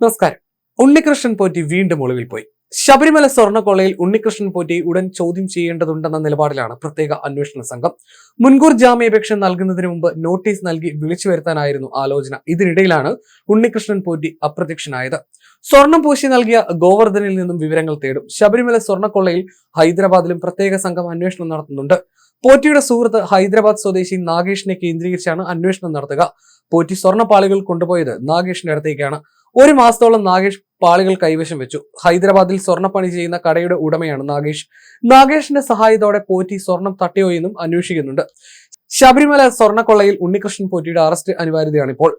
നമസ്കാരം. ഉണ്ണികൃഷ്ണൻ പോറ്റി വീണ്ടും ഒളിവിൽ പോയി. ശബരിമല സ്വർണക്കൊള്ളയിൽ ഉണ്ണികൃഷ്ണൻ പോറ്റി ഉടൻ ചോദ്യം ചെയ്യേണ്ടതുണ്ടെന്ന നിലപാടിലാണ് പ്രത്യേക അന്വേഷണ സംഘം. മുൻകൂർ ജാമ്യാപേക്ഷ നൽകുന്നതിന് മുമ്പ് നോട്ടീസ് നൽകി വിളിച്ചു വരുത്താനായിരുന്നു ആലോചന. ഇതിനിടയിലാണ് ഉണ്ണികൃഷ്ണൻ പോറ്റി അപ്രത്യക്ഷനായത്. സ്വർണം പൂശി നൽകിയ ഗോവർദ്ധനിൽ നിന്നും വിവരങ്ങൾ തേടും. ശബരിമല സ്വർണക്കൊള്ളയിൽ ഹൈദരാബാദിലും പ്രത്യേക സംഘം അന്വേഷണം നടത്തുന്നുണ്ട്. പോറ്റിയുടെ സുഹൃത്ത് ഹൈദരാബാദ് സ്വദേശി നാഗേഷിനെ കേന്ദ്രീകരിച്ചാണ് അന്വേഷണം നടത്തുക. പോറ്റി സ്വർണപ്പാളികൾ കൊണ്ടുപോയത് നാഗേഷിന്റെ അടുത്തേക്കാണ്. ഒരു മാസത്തോളം നാഗേഷ് പാളികൾ കൈവശം വെച്ചു. ഹൈദരാബാദിൽ സ്വർണപ്പണി ചെയ്യുന്ന കടയുടെ ഉടമയാണ് നാഗേഷ്. നാഗേഷിന്റെ സഹായത്തോടെ പോറ്റി സ്വർണം തട്ടിയോ എന്നും അന്വേഷിക്കുന്നുണ്ട്. ശബരിമല സ്വർണക്കൊള്ളയിൽ ഉണ്ണികൃഷ്ണൻ പോറ്റിയുടെ അറസ്റ്റ് അനിവാര്യതയാണ് ഇപ്പോൾ.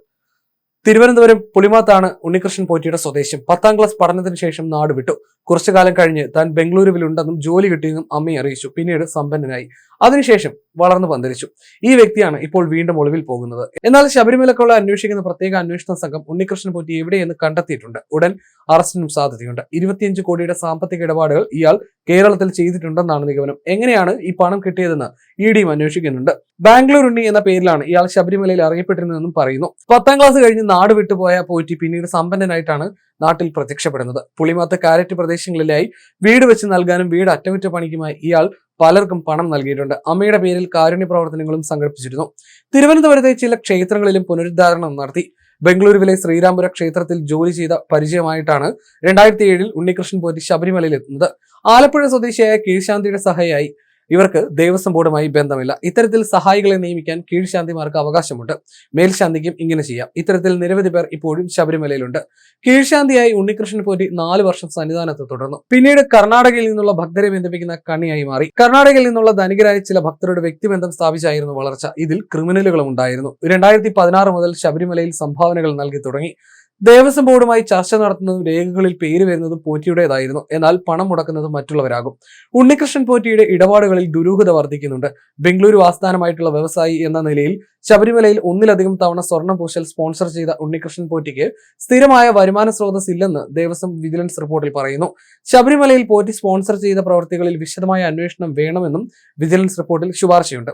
തിരുവനന്തപുരം പുളിമാത്താണ് ഉണ്ണികൃഷ്ണൻ പോറ്റിയുടെ സ്വദേശം. പത്താം ക്ലാസ് പഠനത്തിന് ശേഷം നാട് വിട്ടു. കുറച്ചു കാലം കഴിഞ്ഞ് താൻ ബംഗളൂരുവിലുണ്ടെന്നും ജോലി കിട്ടിയെന്നും അമ്മയെ അറിയിച്ചു. പിന്നീട് സമ്പന്നനായി. അതിനുശേഷം വളർന്നു പന്തലിച്ചു. ഈ വ്യക്തിയാണ് ഇപ്പോൾ വീണ്ടും ഒളിവിൽ പോകുന്നത്. എന്നാൽ ശബരിമലക്കുള്ള അന്വേഷിക്കുന്ന പ്രത്യേക അന്വേഷണ സംഘം ഉണ്ണികൃഷ്ണൻ പോറ്റി എവിടെയെന്ന് കണ്ടെത്തിയിട്ടുണ്ട്. ഉടൻ അറസ്റ്റിനും സാധ്യതയുണ്ട്. ഇരുപത്തിയഞ്ച് കോടിയുടെ സാമ്പത്തിക ഇടപാടുകൾ ഇയാൾ കേരളത്തിൽ ചെയ്തിട്ടുണ്ടെന്നാണ് നിഗമനം. എങ്ങനെയാണ് ഈ പണം കിട്ടിയതെന്ന് ഇ ഡിയും അന്വേഷിക്കുന്നുണ്ട്. ബാംഗ്ലൂർ ഉണ്ണി എന്ന പേരിലാണ് ഇയാൾ ശബരിമലയിൽ അറിയപ്പെട്ടിരുന്നതെന്നും പറയുന്നു. പത്താം ക്ലാസ് കഴിഞ്ഞ് നാട് വിട്ടുപോയ പോറ്റി പിന്നീട് സമ്പന്നനായിട്ടാണ് നാട്ടിൽ പ്രത്യക്ഷപ്പെടുന്നത്. പുളിമാത്ത കാരറ്റ് പ്രദേശങ്ങളിലായി വീട് വെച്ച് നൽകാനും വീട് അറ്റകുറ്റപ്പണിക്കുമായി ഇയാൾ പലർക്കും പണം നൽകിയിട്ടുണ്ട്. അമ്മയുടെ പേരിൽ കാരുണ്യ പ്രവർത്തനങ്ങളും സംഘടിപ്പിച്ചിരുന്നു. തിരുവനന്തപുരത്തെ ചില ക്ഷേത്രങ്ങളിലും പുനരുദ്ധാരണം നടത്തി. ബംഗളൂരുവിലെ ശ്രീരാംപുര ക്ഷേത്രത്തിൽ ജോലി ചെയ്ത പരിചയമായിട്ടാണ് രണ്ടായിരത്തി ഏഴിൽ ഉണ്ണികൃഷ്ണൻ പോറ്റി ശബരിമലയിൽ എത്തുന്നത്. ആലപ്പുഴ സ്വദേശിയായ കീഴ്ശാന്തിയുടെ സഹായിയായി ഇവർക്ക് ദേവസ്വം ബോർഡുമായി ബന്ധമില്ല. ഇത്തരത്തിൽ സഹായികളെ നിയമിക്കാൻ കീഴ്ശാന്തിമാർക്ക് അവകാശമുണ്ട്. മേൽശാന്തിക്കും ഇങ്ങനെ ചെയ്യാം. ഇത്തരത്തിൽ നിരവധി പേർ ഇപ്പോഴും ശബരിമലയിലുണ്ട്. കീഴ്ശാന്തിയായി ഉണ്ണികൃഷ്ണൻ പോറ്റി നാല് വർഷം സന്നിധാനത്ത് തുടർന്നു. പിന്നീട് കർണാടകയിൽ നിന്നുള്ള ഭക്തരെ ബന്ധിപ്പിക്കുന്ന കണിയായി മാറി. കർണാടകയിൽ നിന്നുള്ള ധനികരായ ചില ഭക്തരുടെ വ്യക്തിബന്ധം സ്ഥാപിച്ചായിരുന്നു വളർച്ച. ഇതിൽ ക്രിമിനലുകളും ഉണ്ടായിരുന്നു. രണ്ടായിരത്തി പതിനാറ് മുതൽ ശബരിമലയിൽ സംഭാവനകൾ നൽകി തുടങ്ങി. ദേവസ്വം ബോർഡുമായി ചർച്ച നടത്തുന്നതും രേഖകളിൽ പേര് വരുന്നതും പോറ്റിയുടേതായിരുന്നു. എന്നാൽ പണം മുടക്കുന്നത് മറ്റുള്ളവരാകും. ഉണ്ണികൃഷ്ണൻ പോറ്റിയുടെ ഇടപാടുകളിൽ ദുരൂഹത വർദ്ധിക്കുന്നുണ്ട്. ബംഗളൂരു ആസ്ഥാനമായിട്ടുള്ള വ്യവസായി എന്ന നിലയിൽ ശബരിമലയിൽ ഒന്നിലധികം തവണ സ്വർണ പൂശൽ സ്പോൺസർ ചെയ്ത ഉണ്ണികൃഷ്ണൻ പോറ്റിക്ക് സ്ഥിരമായ വരുമാന സ്രോതസ് ഇല്ലെന്ന് ദേവസ്വം വിജിലൻസ് റിപ്പോർട്ടിൽ പറയുന്നു. ശബരിമലയിൽ പോറ്റി സ്പോൺസർ ചെയ്ത പ്രവൃത്തികളിൽ വിശദമായ അന്വേഷണം വേണമെന്നും വിജിലൻസ് റിപ്പോർട്ടിൽ ശുപാർശയുണ്ട്.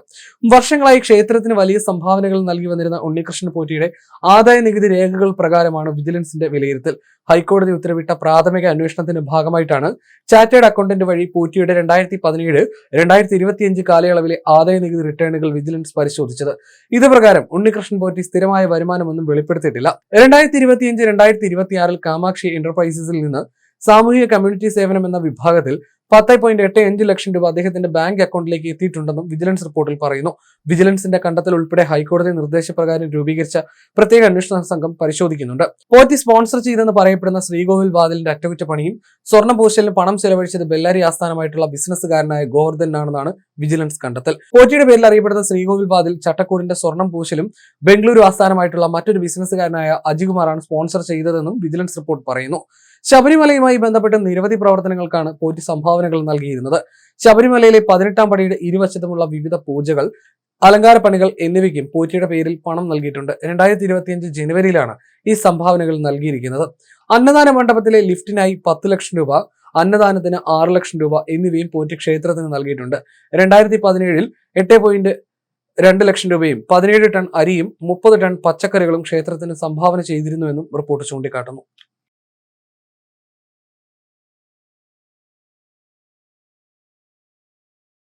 വർഷങ്ങളായി ക്ഷേത്രത്തിന് വലിയ സംഭാവനകൾ നൽകി വന്നിരുന്ന ഉണ്ണികൃഷ്ണൻ പോറ്റിയുടെ ആദായ നികുതി രേഖകൾ പ്രകാരമാണ് വിജിലൻസിന്റെ വിലയിരുത്തൽ. ഹൈക്കോടതി ഉത്തരവിട്ട പ്രാഥമിക അന്വേഷണത്തിന്റെ ഭാഗമായിട്ടാണ് ചാറ്റേഡ് അക്കൗണ്ടന്റ് വഴി പൂറ്റിയുടെ രണ്ടായിരത്തി പതിനേഴ് രണ്ടായിരത്തി ഇരുപത്തിയഞ്ച് കാലയളവിലെ ആദായ നികുതി റിട്ടേണുകൾ വിജിലൻസ് പരിശോധിച്ചത്. ഇത് പ്രകാരം ഉണ്ണികൃഷ്ണൻ പോറ്റി സ്ഥിരമായ വരുമാനമൊന്നും വെളിപ്പെടുത്തിയിട്ടില്ല. രണ്ടായിരത്തി ഇരുപത്തിയഞ്ച് രണ്ടായിരത്തി ഇരുപത്തിയാറിൽ കാമാക്ഷി എന്റർപ്രൈസസിൽ നിന്ന് സാമൂഹിക കമ്മ്യൂണിറ്റി സേവനം എന്ന വിഭാഗത്തിൽ പത്ത് പോയിന്റ് എട്ട് അഞ്ച് ലക്ഷം രൂപ അദ്ദേഹത്തിന്റെ ബാങ്ക് അക്കൗണ്ടിലേക്ക് എത്തിയിട്ടുണ്ടെന്നും വിജിലൻസ് റിപ്പോർട്ടിൽ പറയുന്നു. വിജിലൻസിന്റെ കണ്ടെത്തൽ ഉൾപ്പെടെ ഹൈക്കോടതി നിർദ്ദേശപ്രകാരം രൂപീകരിച്ച പ്രത്യേക അന്വേഷണ സംഘം പരിശോധിക്കുന്നുണ്ട്. പോറ്റി സ്പോൺസർ ചെയ്തെന്ന് പറയപ്പെടുന്ന ശ്രീകോവിൽ വാതിലിന്റെ അറ്റകുറ്റപ്പണിയും സ്വർണപൂശലിന് പണം ചെലവഴിച്ചത് ബെല്ലാരി ആസ്ഥാനമായിട്ടുള്ള ബിസിനസ്സുകാരനായ ഗോവർദ്ധനാണെന്നാണ് വിജിലൻസ് കണ്ടെത്തൽ. പോറ്റിയുടെ പേരിൽ അറിയപ്പെടുന്ന ശ്രീകോവിൽ വാതിൽ ചട്ടക്കൂടിന്റെ സ്വർണം പൂശലും ബംഗളൂരു ആസ്ഥാനമായിട്ടുള്ള മറ്റൊരു ബിസിനസ്സുകാരനായ അജികുമാറാണ് സ്പോൺസർ ചെയ്തതെന്നും വിജിലൻസ് റിപ്പോർട്ട് പറയുന്നു. ശബരിമലയുമായി ബന്ധപ്പെട്ട് നിരവധി പ്രവർത്തനങ്ങൾക്കാണ് പോറ്റി സംഭാവനകൾ നൽകിയിരുന്നത്. ശബരിമലയിലെ പതിനെട്ടാം പടിയുടെ ഇരുവശത്തുമുള്ള വിവിധ പൂജകൾ അലങ്കാര പണികൾ എന്നിവയ്ക്കും പോറ്റിയുടെ പേരിൽ പണം നൽകിയിട്ടുണ്ട്. രണ്ടായിരത്തി ഇരുപത്തിയഞ്ച് ജനുവരിയിലാണ് ഈ സംഭാവനകൾ നൽകിയിരിക്കുന്നത്. അന്നദാന മണ്ഡപത്തിലെ ലിഫ്റ്റിനായി പത്ത് ലക്ഷം രൂപ അന്നദാനത്തിന് ആറ് ലക്ഷം രൂപ എന്നിവയും പോറ്റി ക്ഷേത്രത്തിന് നൽകിയിട്ടുണ്ട്. രണ്ടായിരത്തി പതിനേഴിൽ എട്ട് പോയിന്റ് രണ്ട് ലക്ഷം രൂപയും പതിനേഴ് ടൺ അരിയും മുപ്പത് ടൺ പച്ചക്കറികളും ക്ഷേത്രത്തിന് സംഭാവന ചെയ്തിരുന്നുവെന്നും റിപ്പോർട്ട് ചൂണ്ടിക്കാട്ടുന്നു.